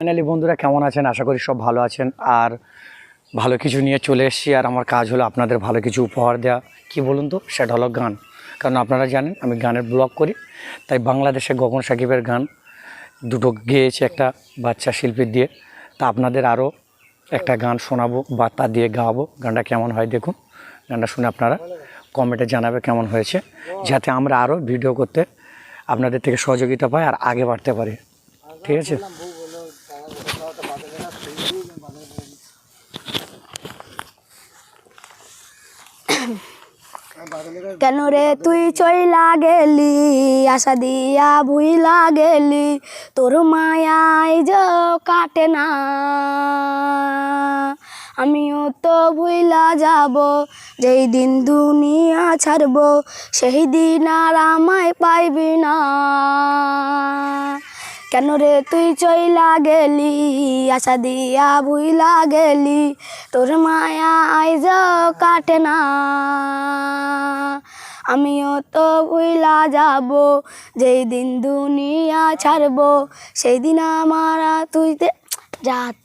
Finally বন্ধুরা কেমন আছেন? আশা করি সব ভালো আছেন। আর ভালো কিছু নিয়ে চলে এসেছি। আর আমার কাজ হলো আপনাদের ভালো কিছু উপহার দেওয়া কি বলুন তো? সেটা হলো গান। কারণ আপনারা জানেন, আমি গানের ব্লগ করি। তাই বাংলাদেশে গগন সাকিবের গান দুটো গেয়েছে একটা বাচ্চা শিল্পীর দিয়ে। তা আপনাদের আরও একটা গান শোনাবো বা তা দিয়ে গাওয়াবো। গানটা কেমন হয় দেখুন। গানটা শুনে আপনারা কমেন্টে জানাবে কেমন হয়েছে। যাতে আমরা আরও ভিডিও করতে আপনাদের থেকে সহযোগিতা পাই আর আগে বাড়তে পারি। ঠিক আছে? কেন রে তুই চইলা গেলি আশা দিয়া ভুইলা গেলি তোর মায়াই যে কাটে না। আমিও তো ভুইলা যাব, যেই দিন দুনিয়া ছাড়ব, সেই দিন আর আমায় পাইবি না। কেন রে তুই চইলা গেলি? আশা দিয়া ভুইলা গেলি? তোর মায়া আইজ কাটে না। আমিও তো ভুইলা যাব যেই দিন দুনিয়া ছাড়বো সেই দিন আমার তুই যাতে